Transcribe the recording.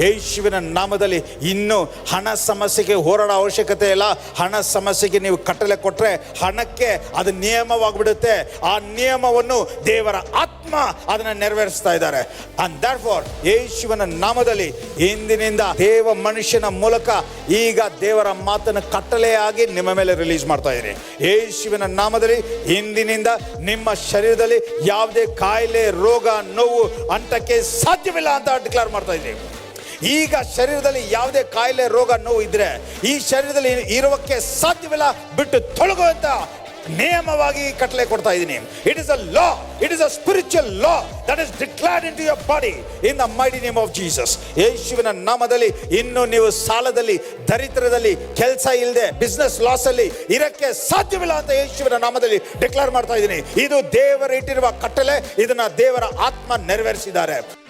ಯೇಸುವಿನ ನಾಮದಲ್ಲಿ ಇನ್ನು ಹಣ ಸಮಸ್ಯೆಗೆ ಹೋರಾಡೋ ಅವಶ್ಯಕತೆ ಇಲ್ಲ. ಹಣ ಸಮಸ್ಯೆಗೆ ನೀವು ಕಟ್ಟಲೆ ಕೊಟ್ಟರೆ ಹಣಕ್ಕೆ ಅದು ನಿಯಮವಾಗಿಬಿಡುತ್ತೆ. ಆ ನಿಯಮವನ್ನು ದೇವರ ಆತ್ಮ ಅದನ್ನು ನೆರವೇರಿಸ್ತಾ ಇದ್ದಾರೆ. ಅಂಡ್ ದಟ್ ಫಾರ್ ಯೇಸುವಿನ ನಾಮದಲ್ಲಿ ಇಂದಿನಿಂದ ದೇವ ಮನುಷ್ಯನ ಮೂಲಕ ಈಗ ದೇವರ ಮಾತನ್ನು ಕಟ್ಟಲೆಯಾಗಿ ನಿಮ್ಮ ಮೇಲೆ ರಿಲೀಸ್ ಮಾಡ್ತಾ ಇದ್ದೀರಿ ಯೇಸುವಿನ ನಾಮದಲ್ಲಿ ಇಂದಿನಿಂದ ನಿಮ್ಮ ಶರೀರದಲ್ಲಿ ಯಾವುದೇ ಕಾಯಿಲೆ, ರೋಗ, ನೋವು, ಅಂಟಕ್ಕೆ ಸಾಧ್ಯವಿಲ್ಲ ಅಂತ ಡಿಕ್ಲೇರ್ ಮಾಡ್ತಾ ಇದ್ದೀನಿ ಈಗ ಶರೀರದಲ್ಲಿ ಯಾವುದೇ ಕಾಯಿಲೆ, ರೋಗ, ನೋವು ಇದ್ರೆ ಈ ಶರೀರದಲ್ಲಿ ಇರುವಕ್ಕೆ ಸಾಧ್ಯವಿಲ್ಲ. ಬಿಟ್ಟು ತೊಳಗುವಂತ ನಿಯಮವಾಗಿ ಕಟ್ಟಲೆ ಕೊಡ್ತಾ ಇದ್ದೀನಿ. It is a law it is a spiritual law that is declared into your body in the mighty name of Jesus ಯೇಸುವಿನ ನಾಮದಲ್ಲಿ ಇನ್ನು ನೀವು ಸಾಲದಲ್ಲಿ, ದರಿದ್ರದಲ್ಲಿ, ಕೆಲಸ ಇಲ್ಲದೆ ಬಿಸ್ನೆಸ್ ಲಾಸ್ ಅಲ್ಲಿ ಇರಕ್ಕೆ ಸಾಧ್ಯವಿಲ್ಲ ಅಂತ ಯೇಸುವಿನ ನಾಮದಲ್ಲಿ ಡಿಕ್ಲೇರ್ ಮಾಡ್ತಾ ಇದ್ದೀನಿ. ಇದು ದೇವರ ಇಟ್ಟಿರುವ ಕಟ್ಟಲೆ. ಇದನ್ನ ದೇವರ ಆತ್ಮ ನೆರವೇರಿಸಿದ್ದಾರೆ.